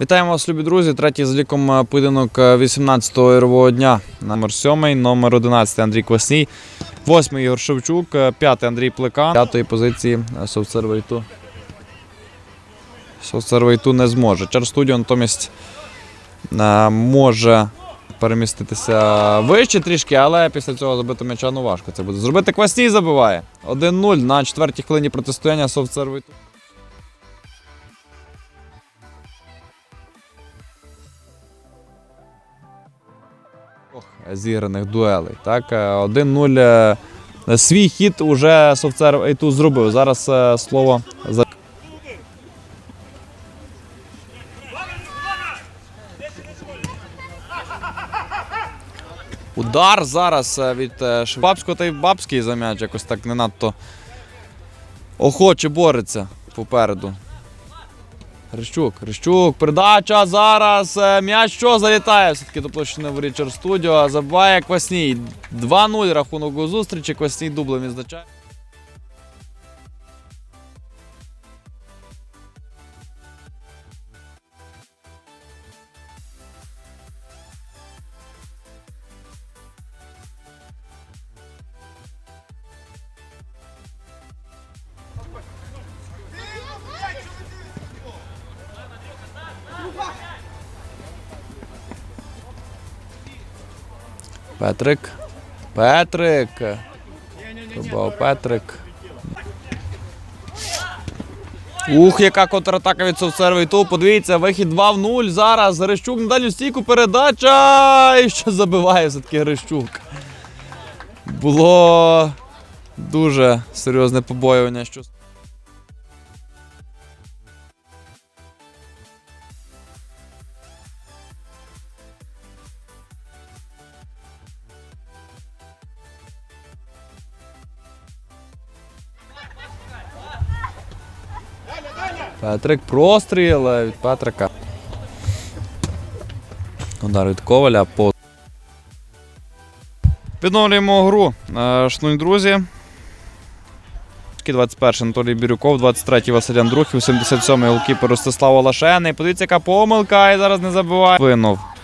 Вітаємо вас, любі друзі. Третій з ліком е, поєдинок 18-го ігрового дня. Номер 7, номер 11 Андрій Квасній, 8 Ігор Шевчук, 5 Андрій Плекан, 5 позиції е, Совцервейту. Совцервейту не зможе. Чар студіо натомість е, може переміститися вище трішки, але після цього забити м'яча ну важко це буде. Зробити Квасній забиває. 1-0 на четвертій хвилині протистояння Совцервейту. Зіграних дуелей. Так, е, 1-0. е, Свій хід уже Совцер Ейту зробив. Зараз е, слово за. Удар зараз е, від е, Швабського та й Бабський за м'яч якось так не надто охоче бореться попереду. Грищук, Грищук, передача зараз. е, М'яч що залітає все-таки до площини в Річард Студіо. Забиває Квасній. 2-0 рахунок у зустрічі. Квасній дублем відзначає. Петрик. Петрик. Пробав Петрик. Ух, яка контратака від Совсервейту. Подивіться, вихід 2 в 0. Зараз Грищук на дальню стійку. Передача. І що забиває все-таки Грищук. Було дуже серйозне побоювання. Що... Петрик простріл від Петрика. Удар від Коваля по. Відновлюємо гру. Е, Шановні друзі. 21-й Анатолій Бірюков, 23-й Василь Андрухів, 77-й голкіпер Ростислав Олашений. Подивіться, яка помилка і зараз не забуває. Винув е,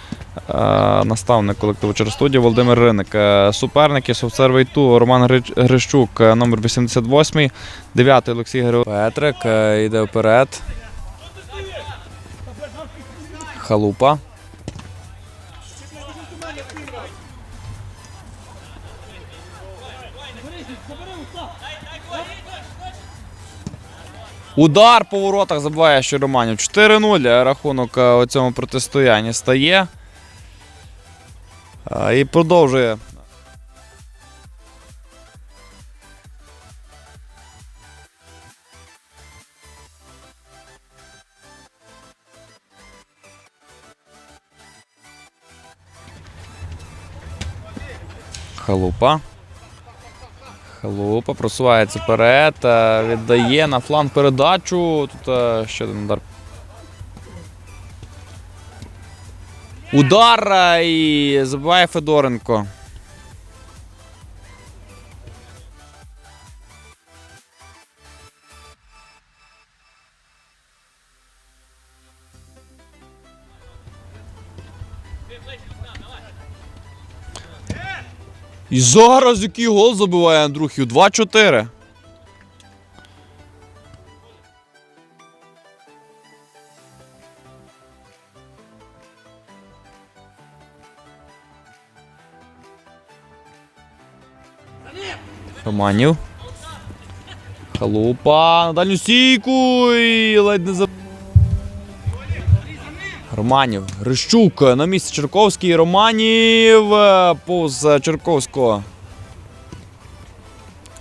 наставник колективу через студію Володимир Риник. Е, Суперники Совцер Вейту, Роман Грищук, е, номер 88, 9 Олексій Геро. Петрик е, йде вперед. Халупа. Удар по воротах забиває ще Романів. 4-0 рахунок е, у цьому протистоянні стає. І продовжує. Халупа. Халупа просувається вперед, е, віддає на фланг передачу. Тут е, ще один удар. Удар і забиває Федоренко. І зараз який гол забиває Андрухів? 2-4. Романів. Халупа на дальню стійку і ледь не за. Романів. Грищук на місці Черковський. Романів повз Черковського.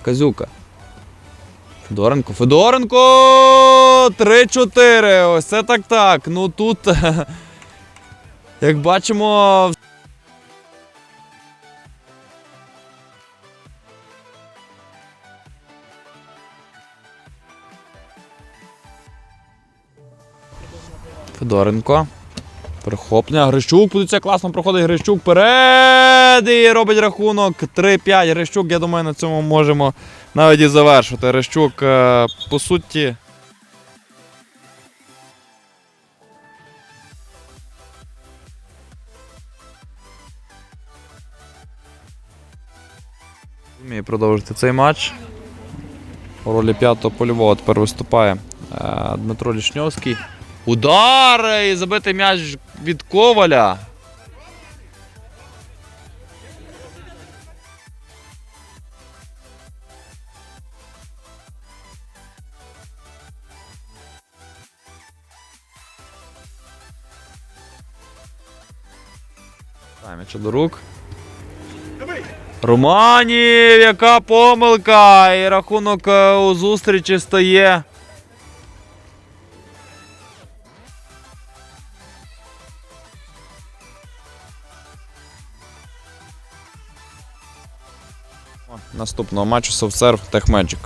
Казюка. Федоренко. Федоренко! 3-4. Ось це так так. Ну тут, як бачимо. Федоренко. Прихоплення. Грищук буде це класно проходить. Грищук перед і робить рахунок. 3-5. Грищук, я думаю, на цьому можемо навіть і завершити. Грищук, е, по суті. Вміє продовжити цей матч. У ролі п'ятого польового тепер виступає е, Дмитро Лішньовський. Удар! І забитий м'яч від Коваля. М'яча до рук. Романів, яка помилка! І рахунок е, у зустрічі стає. Наступного матчу Софтсерв Техмеджик.